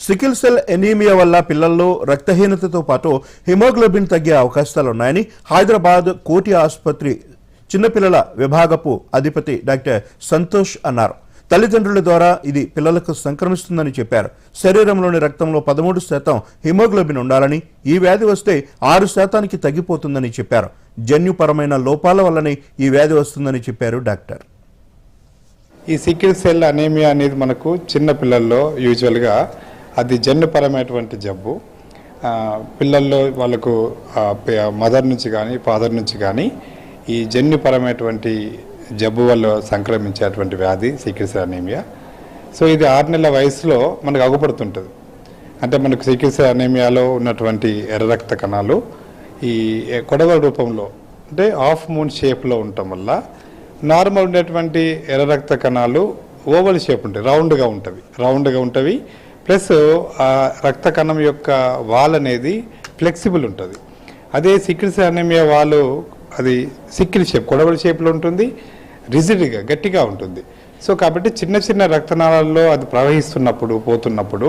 Sickle cell anaemia వల్ల పిల్లల్లో రక్తహీనతతో పాటు హిమోగ్లోబిన్ తగ్గే అవకాశాలున్నాయని హైదరాబాద్ కోటి ఆసుపత్రి చిన్నపిల్లల విభాగపు అధిపతి డాక్టర్ సంతోష్ అన్నారు. తల్లిదండ్రుల ద్వారా ఇది పిల్లలకు సంక్రమిస్తుందని చెప్పారు. శరీరంలోని రక్తంలో పదమూడు శాతం హిమోగ్లోబిన్ ఉండాలని ఈ వ్యాధి వస్తే ఆరు శాతానికి తగ్గిపోతుందని చెప్పారు. జన్యుపరమైన లోపాల వల్లనే ఈ వ్యాధి వస్తుందని చెప్పారు డాక్టర్. ఈ సికిల్ సెల్ అనేమియా అనేది మనకు చిన్న పిల్లల్లో యూజువల్గా అది జన్యుపరమైనటువంటి జబ్బు. పిల్లల్లో వాళ్ళకు మదర్ నుంచి కానీ ఫాదర్ నుంచి కానీ ఈ జన్యుపరమైనటువంటి జబ్బు వల్ల సంక్రమించేటువంటి వ్యాధి సికిల్ అనేమియా. సో ఇది ఆరు నెలల వయసులో మనకు అగుపడుతుంటుంది. అంటే మనకు చికిత్స అనేమియాలో ఉన్నటువంటి ఎర్ర రక్త కణాలు ఈ కొడవ రూపంలో అంటే హాఫ్ మూన్ షేప్లో ఉండటం వల్ల నార్మల్ ఉండేటువంటి ఎర్ర రక్త కణాలు ఓవల్ షేప్ ఉంటాయి రౌండ్గా ఉంటవి. రౌండ్గా ఉంటవి. ప్లస్ ఆ రక్త కణం యొక్క వాల్ అనేది ఫ్లెక్సిబుల్ ఉంటుంది. అదే సిక్కిల్స్ అనేమియా వాళ్ళు అది సిక్కిల్ షేప్ కొడవల షేప్లో ఉంటుంది రిజిడ్గా గట్టిగా ఉంటుంది. సో కాబట్టి చిన్న చిన్న రక్తనాళాల్లో అది ప్రవహిస్తున్నప్పుడు పోతున్నప్పుడు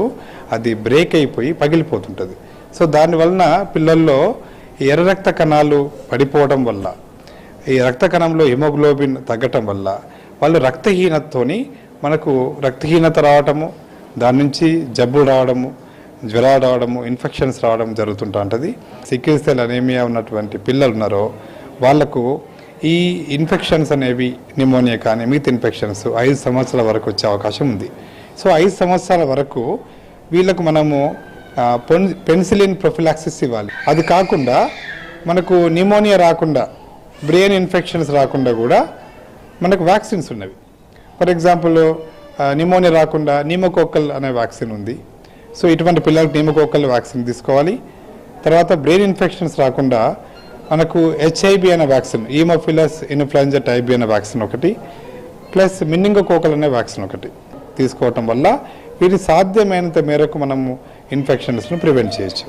అది బ్రేక్ అయిపోయి పగిలిపోతుంటుంది. సో దానివలన పిల్లల్లో ఎర్ర రక్త కణాలు పడిపోవడం వల్ల ఈ రక్త కణంలో హిమోగ్లోబిన్ తగ్గటం వల్ల వాళ్ళు రక్తహీనతతోని మనకు రక్తహీనత రావటము దాని నుంచి జబ్బులు రావడము జ్వరాలు రావడము ఇన్ఫెక్షన్స్ రావడం జరుగుతుంటా ఉంటుంది. సికిల్ అనేమియా ఉన్నటువంటి పిల్లలు ఉన్నారో వాళ్ళకు ఈ ఇన్ఫెక్షన్స్ అనేవి నిమోనియా కానీ మిగతా ఇన్ఫెక్షన్స్ ఐదు సంవత్సరాల వరకు వచ్చే అవకాశం ఉంది. సో ఐదు సంవత్సరాల వరకు వీళ్ళకు మనము పెన్ పెన్సిలిన్ ప్రొఫిలాక్సిస్ ఇవ్వాలి. అది కాకుండా మనకు నిమోనియా రాకుండా బ్రెయిన్ ఇన్ఫెక్షన్స్ రాకుండా కూడా మనకు వ్యాక్సిన్స్ ఉన్నవి. ఫర్ ఎగ్జాంపుల్ నిమోనియా రాకుండా నిమకోకల్ అనే వ్యాక్సిన్ ఉంది. సో ఇటువంటి పిల్లలకు నిమకోకల్ వ్యాక్సిన్ తీసుకోవాలి. తర్వాత బ్రెయిన్ ఇన్ఫెక్షన్స్ రాకుండా మనకు హెచ్ఐబి అనే వ్యాక్సిన్ ఈమోఫిలస్ ఇన్ఫ్లుయెంజా టైబి అనే వ్యాక్సిన్ ఒకటి ప్లస్ మిన్నింగోకోకల్ అనే వ్యాక్సిన్ ఒకటి తీసుకోవటం వల్ల వీటి సాధ్యమైనంత మేరకు మనము ఇన్ఫెక్షన్స్ను ప్రివెంట్ చేయొచ్చు.